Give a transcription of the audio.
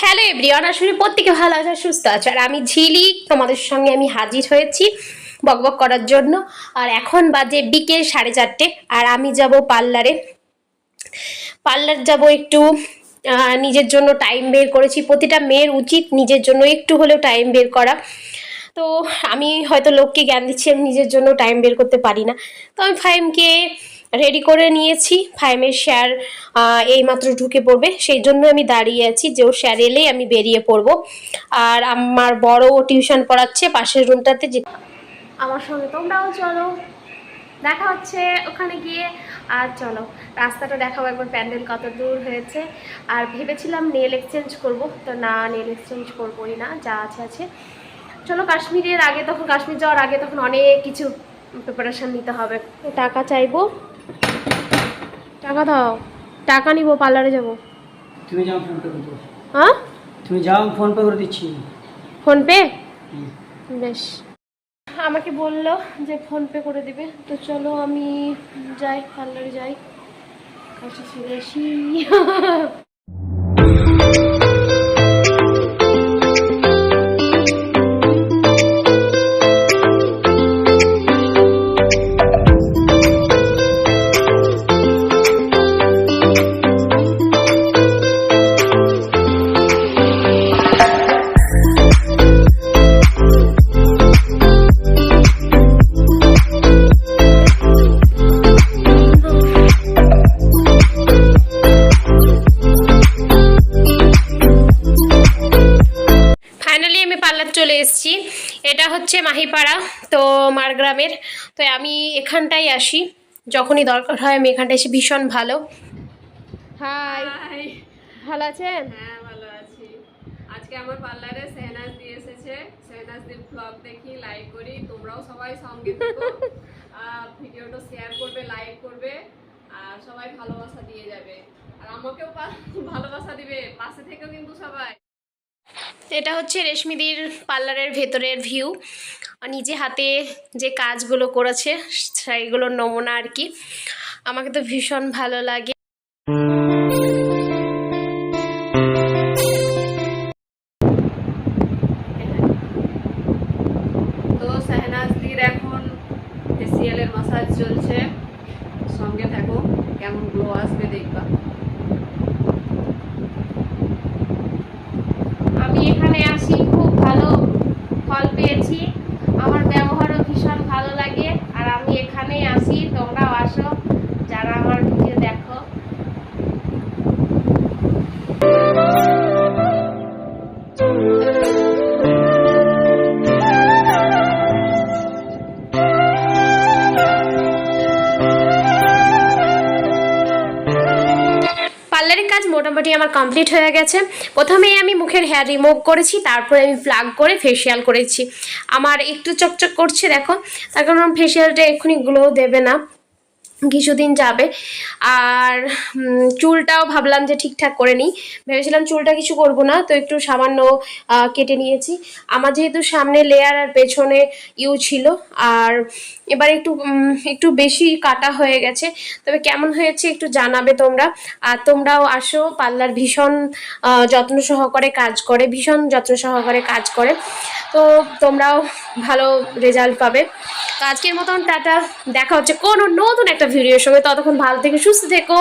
Hello everyone আসলে প্রত্যেকে ভালো আছে, সুস্থ আছে। আর আমি ঝিলি, তোমাদের সঙ্গে আমি হাজির হয়েছি বকবক করার জন্য। আর এখন বাজে বিকেল সাড়ে চারটে, আর আমি যাব পার্লারে। পার্লার যাব একটু নিজের জন্য টাইম বের করেছি। প্রতিটা মেয়ের উচিত নিজের জন্য একটু হলেও টাইম বের করা। তো আমি হয়তো লোককে জ্ঞান দিচ্ছি, আমি নিজের জন্য টাইম বের করতে পারি না। তো আমি ফাইমকে রেডি করে নিয়েছি। ফাইমের শেয়ার এইমাত্র ঢুকে পড়বে। সেই জন্য আমি দাঁড়িয়ে আছি যে ও শেয়ার এলেই আমি বেরিয়ে পড়ব। আর আমার বড় টিউশন পড়াচ্ছে পাশের রুমটাতে যে আমার সঙ্গে তোমরাও চলো। দেখা হচ্ছে ওখানে গিয়ে। আর চলো, রাস্তাটা দেখাবো একবার প্যান্ডেল কত দূর হয়েছে। আর ভেবেছিলাম নেল এক্সচেঞ্জ করব। তো না নেল এক্সচেঞ্জ করবোই না, যা আছে আছে। চলো কাশ্মীরের আগে তখন কাশ্মীর যাওয়ার আগে তখন অনেক কিছু প্রিপারেশন নিতে হবে। টাকা চাইব। টাকা দাও। টাকা নিবো পার্লারে যাব। তুমি যাও ফোন পে করে হ্যাঁ? তুমি যাও ফোন পে করে দিচ্ছি। ফোনপে হুম। বেশ। আমাকে বলল যে ফোন পে করে দিবে। তো চলো আমি যাই পার্লারে যাই। কাছে আসি। চলে এসেছি। এটা হচ্ছে মাহিপাড়া তো মারগ্রামের তো আমি এখানটাই আসি। যখনই দরকার হয় আমি এখানটায় এসে ভীষণ ভালো। হাই ভালো আছেন? হ্যাঁ ভালো আছি। আজকে আমার পার্লারে সেহনাজ দিয়ে এসেছে। ব্লগ দেখি লাইক করি। তোমরাও সবাই সঙ্গে থেকো। ভিডিওটা শেয়ার করবে লাইক করবে। আর সবাই ভালোবাসা দিয়ে যাবে। আর আমাকেও ভালোবাসা দিবে। পাশে থেকেও কিন্তু সবাই। এটা হচ্ছে রেশমিদির পার্লারের ভেতরের ভিউ। নিজে হাতে যে কাজগুলো করেছে, সেইগুলোর নমুনা আর কি। আমাকে তো ভীষণ ভালো লাগে। তো শাহনাজদির এখন ফেসিয়ালের মাসাজ চলছে। সঙ্গে থাকো, কেমন গ্লো আসবে দেখবা। পেয়েছি মোটামুটি আমার কমপ্লিট হয়ে গেছে। প্রথমেই আমি মুখের হেয়ার রিমুভ করেছি, তারপরে আমি প্লাগ করে ফেসিয়াল করেছি। আমার একটু চকচক করছে, দেখো। তার কারণ ফেসিয়ালটা এক্ষুনি গ্লো দেবে না। কিছুদিন যাবে। আর চুলটাও ভাবলাম যে ঠিকঠাক করে নিই। ভেবেছিলাম চুলটা কিছু করব না, তো একটু সামান্য কেটে নিয়েছি। আমার যেহেতু সামনে লেয়ার আর পেছনে ইউ ছিল, আর এবার একটু একটু বেশি কাটা হয়ে গেছে। তবে কেমন হয়েছে একটু জানাবে তোমরা। আর তোমরাও আসো, পার্লার ভীষণ যত্ন সহকারে কাজ করে, ভীষণ যত্ন সহকারে কাজ করে। তো তোমরাও ভালো রেজাল্ট পাবে। তো আজকের মতন টাটা, দেখা হচ্ছে কোনো নতুন একটা ভিডিওর সঙ্গে। ততক্ষণ ভালো থেকে, সুস্থ থেকো।